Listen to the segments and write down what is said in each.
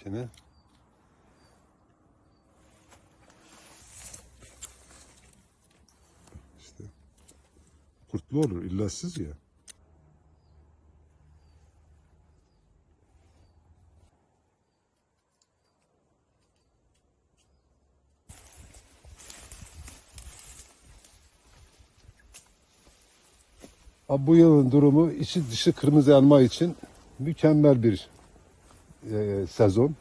içine. İşte kurtlu olur illasız ya. Bu yılın durumu içi dışı kırmızı elma için mükemmel bir e, sezon.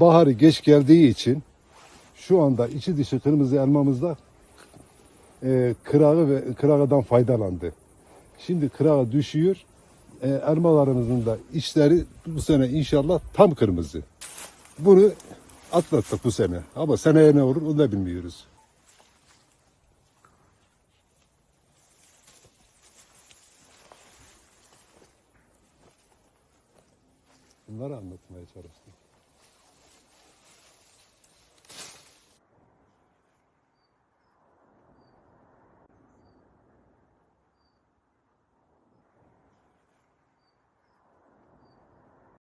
Baharı geç geldiği için şu anda içi dışı kırmızı elmamızda e, kırağı ve kırağıdan faydalandı. Şimdi kırağı düşüyor. E, elmalarımızın da içleri bu sene inşallah tam kırmızı. Bunu atlattık bu sene. Ama seneye ne olur onu da bilmiyoruz. Bunları anlatmaya çalıştım.